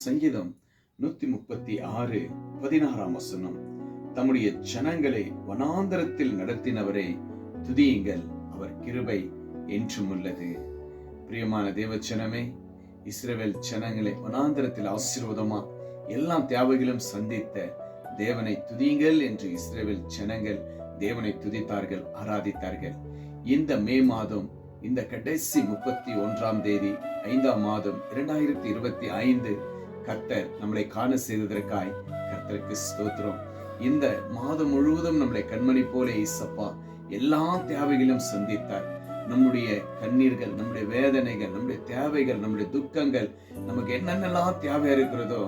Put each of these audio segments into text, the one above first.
சங்கீதம் நூத்தி முப்பத்தி ஆறு பதினாறாம் வசனம். தம்முடைய ஜனங்களை வனாந்தரத்தில் நடத்தினவரை துதியுங்கள் அவர் கிருபை என்றும் உள்ளது. பிரியமான தேவச்சனமே இஸ்ரவேல் ஜனங்களை வனாந்தரத்தில் ஆசீர்வாதமா எல்லா தேவைகளும் சந்தித்த தேவனை துதியுங்கள் என்று இஸ்ரவேல் ஜனங்கள் தேவனை துதித்தார்கள் ஆராதித்தார்கள். இந்த மே மாதம் இந்த கடைசி முப்பத்தி ஒன்றாம் தேதி ஐந்தாம் மாதம் இரண்டாயிரத்தி இருபத்தி ஐந்து கர்த்தர் நம்மளை காண செய்ததற்காய் கர்த்தருக்கு ஸ்தோத்திரம். இந்த மாதம் முழுவதும் நம்மளை கண்மணி போல இசப்பா எல்லா தேவைகளும் சந்தித்தார். நம்முடைய கண்ணீர்கள் நம்முடைய வேதனைகள் நம்முடைய தேவைகள் நம்முடைய துக்கங்கள் நமக்கு என்னென்னலாம் தேவை இருக்கிறதோ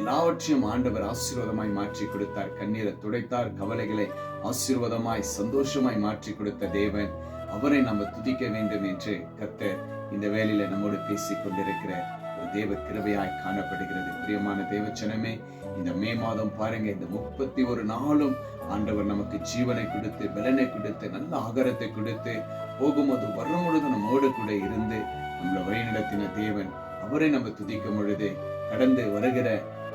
எல்லாவற்றையும் ஆண்டவர் ஆசீர்வாதமாய் மாற்றி கொடுத்தார். கண்ணீரை துடைத்தார் கவலைகளை ஆசீர்வாதமாய் சந்தோஷமாய் மாற்றி கொடுத்த தேவன் அவரை நம்ம துதிக்க வேண்டும் என்று கத்த இந்த வேலையில நம்மோடு பேசிக் கொண்டிருக்கிறார். தேவ கிருபையாய் காணப்படுகிறது. பிரியமான தேவச்சனமே இந்த மே மாதம் பாருங்க இந்த முப்பத்தி ஒரு நாளும் ஆண்டவர் நமக்கு ஜீவனை கொடுத்து பலனை கொடுத்து நல்ல ஆகாரத்தை கொடுத்து போகும்போது வரும் பொழுது நம்மோடு கூட இருந்து நம்மளை வழிநடத்தின தேவன் அவரை நம்ம துதிக்கும் பொழுது கடந்து வருகிற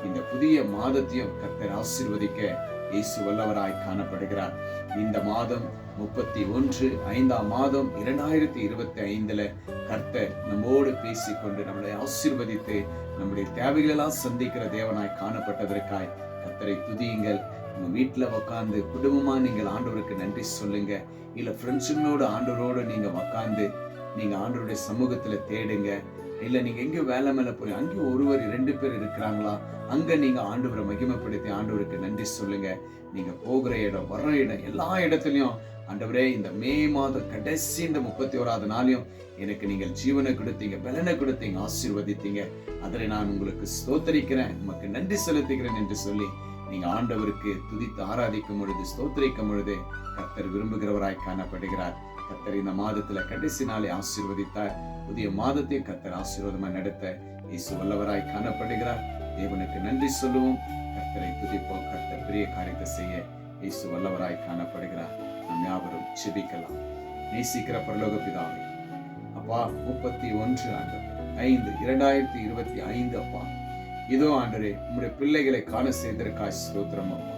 இந்த புதிய மாதத்தையும் கத்தர் ஆசீர்வதிக்க இயேசு வல்லவராய் காணப்படுகிறார். இந்த மாதம் முப்பத்தி ஒன்று ஐந்தாம் மாதம் இரண்டாயிரத்தி இருபத்தி ஐந்துல கர்த்தர் நம்மோடு பேசிக்கொண்டு நம்மளை ஆசீர்வதித்து நம்முடைய தேவைகளெல்லாம் சந்திக்கிற தேவனாய் காணப்பட்டதற்காய் கர்த்தரை துதியுங்கள். உங்க வீட்டுல உட்காந்து குடும்பமா நீங்கள் ஆண்டவருக்கு நன்றி சொல்லுங்க. இல்ல ஃப்ரெண்ட்ஸுங்களோட ஆண்டவரோட நீங்க உட்காந்து நீங்க ஆண்டவருடைய சமூகத்துல தேடுங்க. இல்ல நீங்க எங்கே வேலை மேல போய் அங்கேயும் ஒருவர் ரெண்டு பேர் இருக்கிறாங்களா? அங்க நீங்க ஆண்டவரை மகிமைப்படுத்தி ஆண்டவருக்கு நன்றி சொல்லுங்க. நீங்க போகிற இடம் வர்ற இடம் எல்லா இடத்துலயும். ஆண்டவரே இந்த மே மாதம் கடைசி இந்த முப்பத்தி ஓராவது நாளையும் எனக்கு நீங்கள் ஜீவனை கொடுத்தீங்க பலனை கொடுத்தீங்க ஆசீர்வதித்தீங்க. அதில் நான் உங்களுக்கு ஸ்தோத்தரிக்கிறேன் உமக்கு நன்றி செலுத்துகிறேன் என்று சொல்லி நீங்க ஆண்டவருக்கு துதித்து ஆராதிக்கும் பொழுது ஸ்தோத்தரிக்கும் பொழுது கர்த்தர் விரும்புகிறவராய் காணப்படுகிறார். கத்தர் இந்த மாதத்துல கடைசி நாளை ஆசீர்வதித்தார். புதிய மாதத்தை கத்தர் ஆசீர்வாதமா நடத்த இயேசு வல்லவராய் காணப்படுகிறார். தேவனுக்கு நன்றி சொல்லுவோம். கர்த்தரை துதிப்போம். கர்த்தர் பெரிய காரியத்தை செய்ய இயேசு வல்லவராய் காணப்படுகிறார். நாம் யாவரும் செபிக்கலாம் நேசிக்கிற பரலோக பிதாவை அப்பா முப்பத்தி ஒன்று ஆண்டு ஐந்து இரண்டாயிரத்தி இருபத்தி ஐந்து அப்பா. இதோ ஆண்டரே உங்களுடைய பிள்ளைகளை காண செய்ததற்காய் ஸ்தோத்திரம் அப்பா.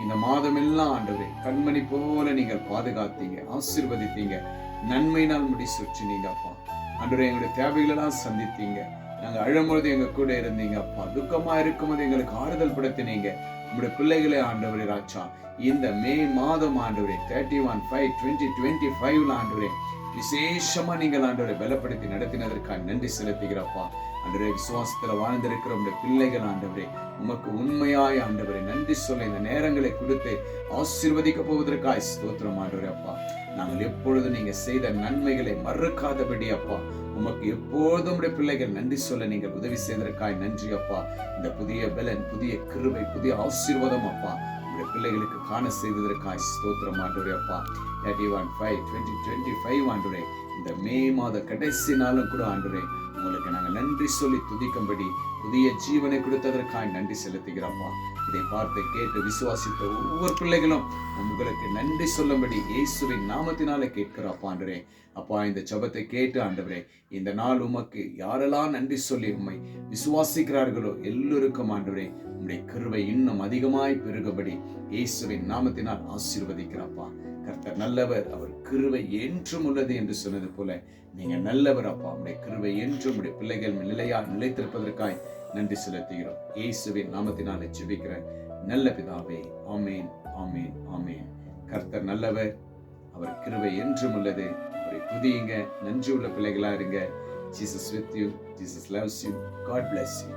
இந்த மாதமெல்லாம் ஆண்டவரே கண்மணி போல நீங்கள் பாதுகாத்தீங்க ஆசீர்வதித்தீங்க. நன்மையினால் முடி சுற்றினீங்க அப்பா. ஆண்டவரே எங்களுடைய தேவைகளெல்லாம் சந்தித்தீங்க. நாங்க அழும்பொழுது எங்க கூட இருந்தீங்க அப்பா. துக்கமா இருக்கும்போது எங்களுக்கு ஆறுதல் படுத்தினீங்க. உங்களுடைய பிள்ளைகளே ஆண்டவரே ராச்சா இந்த மே மாதம் ஆண்டவரே thirty one five twenty twenty ஃபைவ்ல ஆண்டவரே விசேஷமா நீங்கள் ஆண்டவரை பலப்படுத்தி நடத்தினதற்காக நன்றி செலுத்துகிறப்பா. ஆண்டவரே விசுவாசத்துல வாழ்ந்திருக்கிற உங்களுடைய பிள்ளைகள் ஆண்டவரே உமக்கு உண்மையாய் ஆண்டவரே நன்றி சொல்ல இந்த நேரங்களை கொடுத்து ஆசீர்வதிக்க போவதற்காய் ஸ்தோத்திரம் ஆண்டவரே அப்பா. நாங்கள் எப்பொழுது நீங்க செய்த நன்மைகளை மறுக்காதபடி அப்பா. உமக்கு எப்போதும் உடைய பிள்ளைகள் நன்றி சொல்ல நீங்கள் உதவி செய்ததற்காய் நன்றி அப்பா. இந்த புதிய பலன் புதிய கிருவை புதிய ஆசீர்வாதம் அப்பா. உடைய பிள்ளைகளுக்கு காண செய்வதற்காக ஸ்தோத்திரம் ஆண்டவரே அப்பா. Thirty one five twenty twenty five ஆண்டுரே இந்த மே மாத கடைசி நாளும் கூட ஆண்டுரை உங்களுக்கு நாங்கள் நன்றி சொல்லி துதிக்கும்படி புதிய ஜீவனை கொடுத்ததற்காக நன்றி செலுத்துகிறோம்ப்பா இதை பார்த்து கேட்டு விசுவாசித்த ஒவ்வொரு பிள்ளைகளும் உங்களுக்கு நன்றி சொல்லும்படி இயேசுவின் நாமத்தினால கேட்கிறோம் ஆண்டவரே. அப்பா இந்த ஜபத்தை கேட்டு ஆண்டவரே இந்த நாள் உமக்கு யாரெல்லாம் நன்றி சொல்லி உண்மை விசுவாசிக்கிறார்களோ எல்லோருக்கும் ஆண்டவரே உம்முடைய கிருவை இன்னும் அதிகமாய் பெருகபடி இயேசுவின் நாமத்தினால் ஆசீர்வதிக்கிறப்பா. கர்த்தர் நல்லவர் அவர் கிருவை என்றும் உள்ளது என்று சொன்னது போல நீங்க நல்லவர் அப்பா உடைய கிருவை என்றும் உடைய பிள்ளைகள் நிலையா நிலைத்திருப்பதற்காய் நன்றி செலுத்துகிறோம். இயேசுவின் நாமத்தினால ஜெபிக்கிறேன் நல்ல பிதாவே ஆமேன் ஆமேன் ஆமேன். கர்த்தர் நல்லவர் அவர் கிருவை என்றும் உள்ளது. அவரை புதியுங்க நன்றி உள்ள பிள்ளைகளா இருங்க Jesus with you Jesus loves you God bless you